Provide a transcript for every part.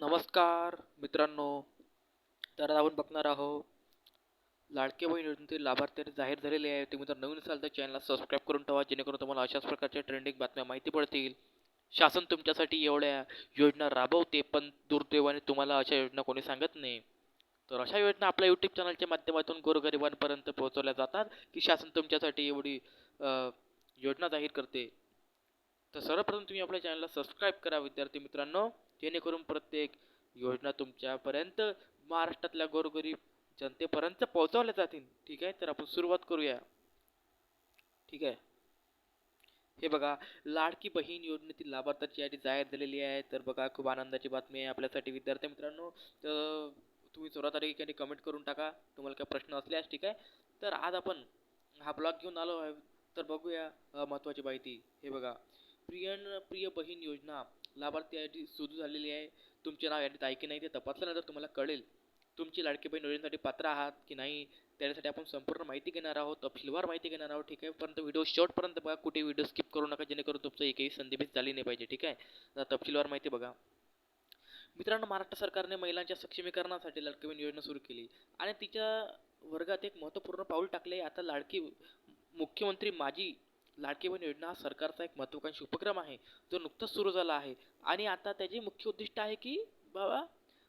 नमस्कार मित्रांनो. तर आपण बघणार आहोत लाडके बहीण योजनेतील लाभार्थी जाहीर झालेले आहे. तुम्ही जर नवीन असाल तर चॅनलला सबस्क्राईब करून ठेवा जेणेकरून तुम्हाला अशाच प्रकारच्या ट्रेंडिंग बातम्या माहिती पडतील. शासन तुमच्यासाठी एवढ्या योजना राबवते पण दुर्दैवाने तुम्हाला अशा योजना कोणी सांगत नाही. तर अशा योजना आपल्या यूट्यूब चॅनलच्या माध्यमातून गोरगरिबांपर्यंत पोहोचवल्या जातात की शासन तुमच्यासाठी एवढी योजना जाहीर करते. तर सर्वप्रथम तुम्ही आपल्या चॅनलला सबस्क्राईब करा विद्यार्थी मित्रांनो. जेणेकरून प्रत्येक योजना तुमच्यापर्यंत महाराष्ट्रातल्या गोरगरीब जनतेपर्यंत पोहोचवल्या जातील. ठीक आहे? तर आपण सुरुवात करूया. ठीक आहे? हे बघा लाडकी बहीण योजनेतील लाभार्थ्याची यादी जाहीर झालेली आहे. तर बघा खूप आनंदाची बातमी आहे आपल्यासाठी विद्यार्थी मित्रांनो. तर तुम्ही चौदा आधी ठिकाणी कमेंट करून टाका. तुम्हाला काही प्रश्न असल्यास ठीक आहे? तर आज आपण हा ब्लॉग घेऊन आलो आहे. तर बघूया महत्त्वाची माहिती. हे बघा प्रियन प्रिय बहीण योजना लाभार्थी यादी सुरू झालेली आहे. तुमचे नाव यादीत आहे की नाही ते तपासल्यानंतर तुम्हाला कळेल. तुमची लाडकी बहीण योजनेसाठी पात्र आहात की नाही त्यासाठी आपण संपूर्ण माहिती घेणार आहोत तपशीलवार माहिती घेणार आहोत ठीक आहे? परंतु व्हिडिओ शॉर्टपर्यंत बघा कुठे व्हिडिओ स्किप करू नका जेणेकरून तुमचं एकही संधी मिस झाली नाही पाहिजे ठीक आहे? आता तपशीलवार माहिती बघा. मित्रांनो महाराष्ट्र सरकारने महिलांच्या सक्षमीकरणासाठी लाडकी बहीण योजना सुरू केली. आणि तिच्या वर्गात एक महत्त्वपूर्ण पाऊल टाकले आता लाडकी मुख्यमंत्री माझी लाडकी बहीण योजना हा सरकारचा एक महत्त्वाकांक्षी उपक्रम आहे. जो नुकताच सुरू झाला आहे. आणि आता त्याचे मुख्य उद्दिष्ट आहे की बाबा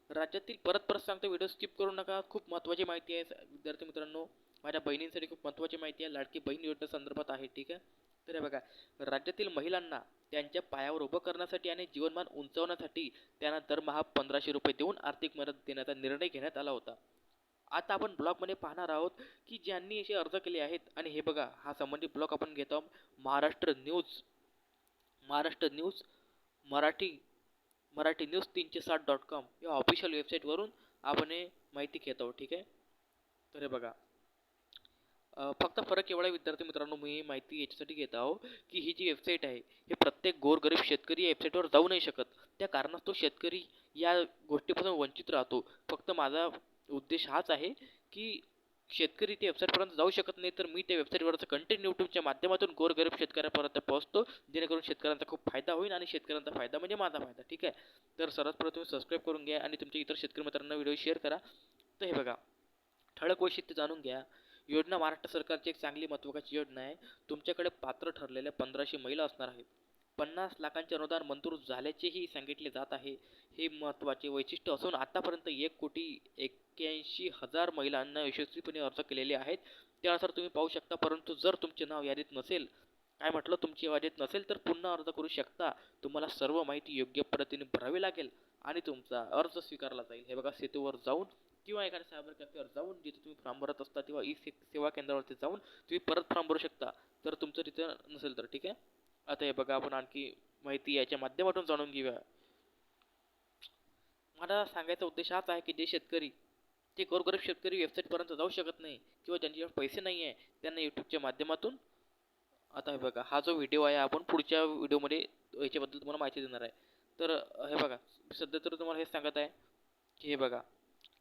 राज्यातील परत परत सांगतो व्हिडिओ स्किप करू नका. खूप महत्त्वाची माहिती आहे. विद्यार्थी मित्रांनो माझ्या बहिणींसाठी खूप महत्त्वाची माहिती आहे. लाडकी बहीण योजना संदर्भात आहे ठीक आहे? तर हे बघा राज्यातील महिलांना त्यांच्या पायावर उभं करण्यासाठी आणि जीवनमान उंचावण्यासाठी त्यांना दरमहा पंधराशे रुपये देऊन आर्थिक मदत देण्याचा निर्णय घेण्यात आला होता. आता आपण ब्लॉगमध्ये पाहणार आहोत की ज्यांनी असे अर्ज केले आहेत आणि हे बघा हा संबंधित ब्लॉग आपण घेत. आहोत Maharashtra news. Maharashtra news Marathi Marathi news तीनशे साठ डॉट कॉम या ऑफिशियल वेबसाईटवरून आपण हे माहिती घेत आहोत ठीक आहे? तर हे बघा. फक्त फरक एवढा विद्यार्थी मित्रांनो मी ही माहिती याच्यासाठी घेत आहो की ही जी वेबसाईट आहे हे प्रत्येक गोरगरीब शेतकरी या वेबसाईटवर जाऊ नाही शकत. त्या कारणास्तव शेतकरी या गोष्टीपासून वंचित राहतो. फक्त माझा उद्देश हाच आहे की शेतकरी त्या वेबसाईटपर्यंत जाऊ शकत नाही तर मी त्या वेबसाईटवरचं कंटेंट यूट्यूबच्या माध्यमातून गोरगरीब शेतकऱ्यापर्यंत पोहोचतो जेणेकरून शेतकऱ्यांचा खूप फायदा होईल आणि शेतकऱ्यांचा फायदा म्हणजे माझा फायदा ठीक आहे? तर सर्वात प्रथम तुम्ही सबस्क्राईब करून घ्या आणि तुमच्या इतर शेतकरी मित्रांना व्हिडिओ शेअर करा. तर हे बघा ठळक वैशिष्ट्य जाणून घ्या. योजना महाराष्ट्र सरकारची एक चांगली महत्त्वाची योजना आहे. तुमच्याकडे पात्र ठरलेल्या पंधराशे महिला असणार आहेत. पन्नास लाखांचे अनुदान मंजूर झाल्याचेही सांगितले जात आहे. हे महत्त्वाचे वैशिष्ट्य असून आतापर्यंत एक कोटी एक्क्याऐंशी हजार महिलांना यशस्वीपणे अर्ज केलेले आहेत. त्यानुसार तुम्ही पाहू शकता परंतु जर तुमचे नाव यादीत नसेल काय म्हटलं तुमची यादीत नसेल तर पुन्हा अर्ज करू शकता. तुम्हाला सर्व माहिती योग्य पद्धतीने भरावी लागेल आणि तुमचा अर्ज स्वीकारला जाईल. हे बघा सेतूवर जाऊन किंवा एखाद्या सायबर कॅफेवर जाऊन जिथे तुम्ही फॉर्म भरत असता किंवा ई से सेवा केंद्रावरती जाऊन तुम्ही परत फॉर्म भरू शकता. तर तुमचं तिथं नसेल तर ठीक आहे? आता हे बघा आपण आणखी माहिती याच्या माध्यमातून जाणून घेऊया. मला सांगायचा उद्देश हाच आहे की जे शेतकरी जे गोरगरीब शेतकरी वेबसाईटपर्यंत जाऊ शकत नाही किंवा ज्यांच्याकडे पैसे नाही आहे त्यांना यूट्यूबच्या माध्यमातून आता हे बघा हा जो व्हिडिओ आहे आपण पुढच्या व्हिडिओमध्ये याच्याबद्दल तुम्हाला माहिती देणार आहे. तर हे बघा सध्या तर तुम्हाला हे सांगत आहे की हे बघा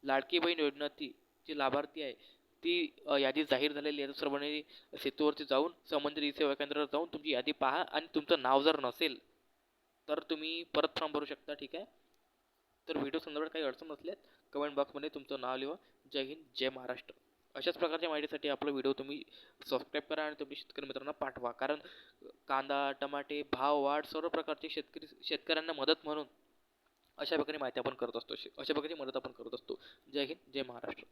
लाडकी बहीण योजना ती जी लाभार्थी आहे ती यादी जाहीर झालेली आहे. तर सर्वांनी सेतूवरती जाऊन संबंधित ई सेवा केंद्रावर जाऊन तुमची यादी पहा आणि तुमचं नाव जर नसेल तर तुम्ही परत फॉर्म भरू शकता. ठीक आहे? तर व्हिडिओ संदर्भात काही अडचण असल्यास कमेंट बॉक्समध्ये तुमचं नाव लिहा. जय हिंद जय महाराष्ट्र. अशाच प्रकारच्या माहितीसाठी आपला व्हिडिओ तुम्ही सबस्क्राईब करा आणि तुम्ही शेतकरी मित्रांना पाठवा. कारण कांदा टमाटे भाव वाढ सर्व प्रकारचे शेतकरी शेतकऱ्यांना मदत म्हणून अशा प्रकारे माहिती आपण करत असतो. अशा प्रकारची मदत आपण करत असतो. जय हिंद जय महाराष्ट्र.